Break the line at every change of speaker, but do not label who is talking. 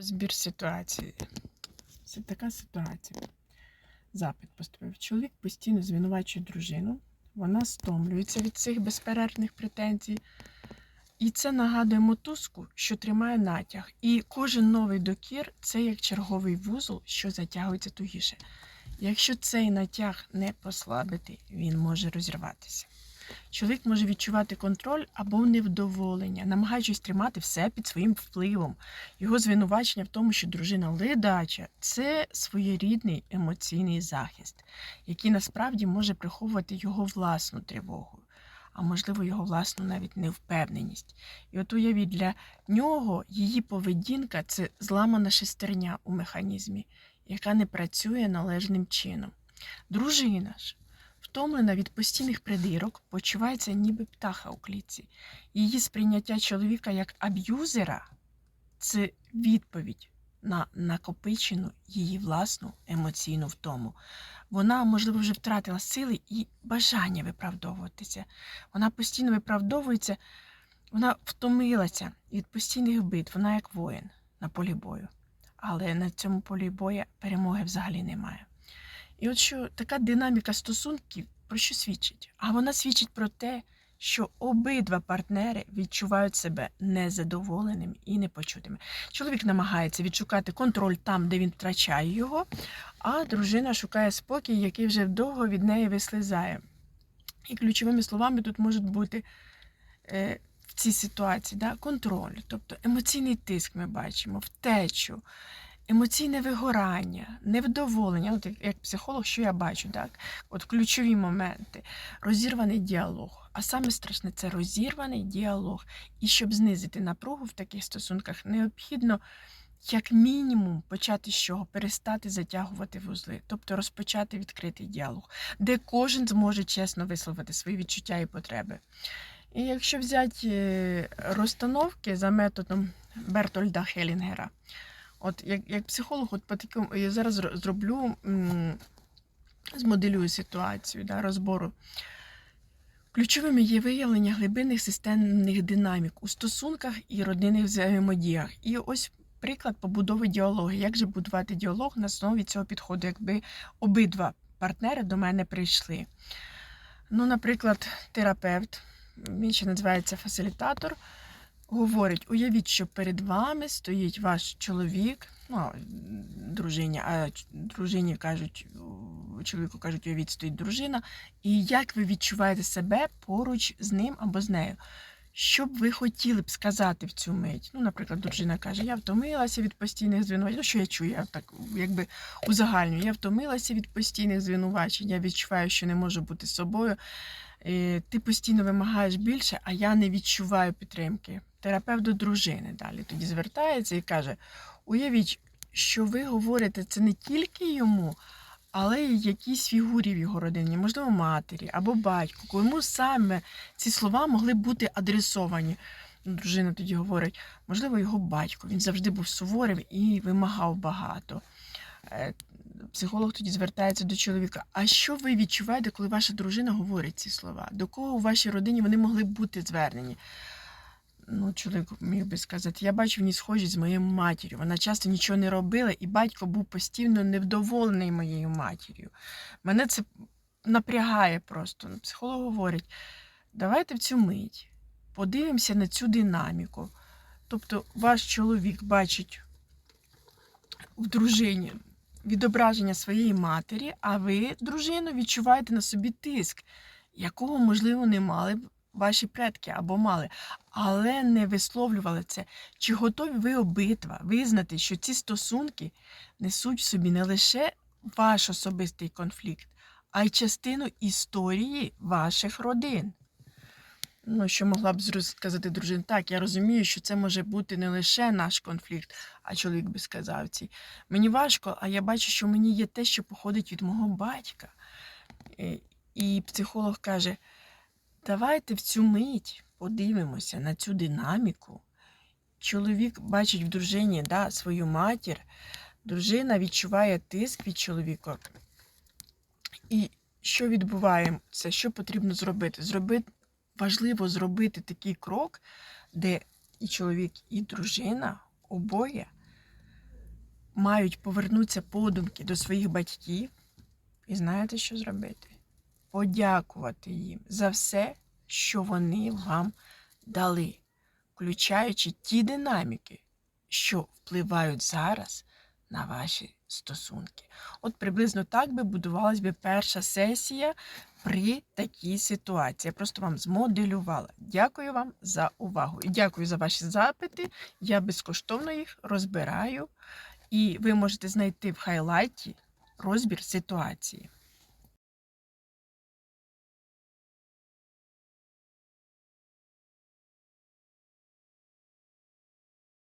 Збір ситуації. Це така ситуація. Запит поступив. Чоловік постійно звинувачує дружину. Вона стомлюється від цих безперервних претензій. І це нагадує мотузку, що тримає натяг. І кожен новий докір це як черговий вузол, що затягується тугіше. Якщо цей натяг не послабити, він може розірватися. Чоловік може відчувати контроль або невдоволення, намагаючись тримати все під своїм впливом. Його звинувачення в тому, що дружина ледача це своєрідний емоційний захист, який насправді може приховувати його власну тривогу, а можливо, його власну навіть невпевненість. І от уявіть, для нього її поведінка це зламана шестерня у механізмі, яка не працює належним чином. Дружина ж. Втомлена від постійних придирок, почувається ніби птаха у клітці. Її сприйняття чоловіка як аб'юзера це відповідь на накопичену її власну емоційну втому. Вона, можливо, вже втратила сили і бажання виправдовуватися. Вона постійно виправдовується, вона втомилася від постійних бит, вона як воїн на полі бою. Але на цьому полі бою перемоги взагалі немає. І от що така динаміка стосунків про що свідчить? А вона свідчить про те, що обидва партнери відчувають себе незадоволеними і непочутими. Чоловік намагається відшукати контроль там, де він втрачає його, а дружина шукає спокій, який вже довго від неї вислизає. І ключовими словами тут можуть бути е, в цій ситуації да, контроль, тобто емоційний тиск ми бачимо, втечу. Емоційне вигорання, невдоволення, от як, як психолог, що я бачу, так? От ключові моменти, розірваний діалог. А саме страшне це розірваний діалог. І щоб знизити напругу в таких стосунках, необхідно, як мінімум, почати з чого? Перестати затягувати вузли, тобто розпочати відкритий діалог, де кожен зможе чесно висловити свої відчуття і потреби. І якщо взяти е, розстановки за методом Бертольда Хелінгера, От як як психолог, от по такому я зараз зроблю, змоделюю ситуацію да, розбору. Ключовими є виявлення глибинних системних динамік у стосунках і родинних взаємодіях. І ось приклад побудови діалогу. Як же будувати діалог на основі цього підходу, якби обидва партнери до мене прийшли? Ну, наприклад, терапевт, він ще називається фасилітатор говорить: уявіть, що перед вами стоїть ваш чоловік, ну, дружині, а дружині кажуть, чоловіку кажуть, уявіть, стоїть дружина, і як ви відчуваєте себе поруч з ним або з нею. Що б ви хотіли б сказати в цю мить? Ну, наприклад, дружина каже, я втомилася від постійних звинувачень. Ну, що я чую, я так якби узагальнюю. Я втомилася від постійних звинувачень, я відчуваю, що не можу бути собою. Ти постійно вимагаєш більше, а я не відчуваю підтримки терапевт до дружини далі тоді звертається і каже: уявіть, що ви говорите це не тільки йому, але й якійсь фігурі в його родині, можливо, матері або батьку, кому саме ці слова могли бути адресовані. Дружина тоді говорить, можливо, його батько. Він завжди був суворим і вимагав багато. Е, психолог тоді звертається до чоловіка. А що ви відчуваєте, коли ваша дружина говорить ці слова? До кого у вашій родині вони могли бути звернені? Ну, чоловік міг би сказати, я бачу в ній схожість з моєю матір'ю. Вона часто нічого не робила, і батько був постійно невдоволений моєю матір'ю. Мене це напрягає просто. Психолог говорить, давайте в цю мить подивимося на цю динаміку. Тобто, ваш чоловік бачить в дружині відображення своєї матері, а ви, дружино, відчуваєте на собі тиск, якого, можливо, не мали б ваші предки або мали, але не висловлювали це. Чи готові ви обидва визнати, що ці стосунки несуть в собі не лише ваш особистий конфлікт, а й частину історії ваших родин? Ну, що могла б сказати дружина, так, я розумію, що це може бути не лише наш конфлікт, а чоловік би сказав цій. Мені важко, а я бачу, що мені є те, що походить від мого батька. І психолог каже, Давайте в цю мить подивимося на цю динаміку. Чоловік бачить в дружині да, свою матір, дружина відчуває тиск від чоловіка. І що відбувається, що потрібно зробити? Зробити, Важливо зробити такий крок, де і чоловік, і дружина обоє мають повернутися подумки до своїх батьків. І знаєте, що зробити? Подякувати їм за все, що вони вам дали, включаючи ті динаміки, що впливають зараз на ваші стосунки. От приблизно так би будувалась би перша сесія при такій ситуації. Я просто вам змоделювала. Дякую вам за увагу і дякую за ваші запити. Я безкоштовно їх розбираю, і ви можете знайти в хайлайті розбір ситуації.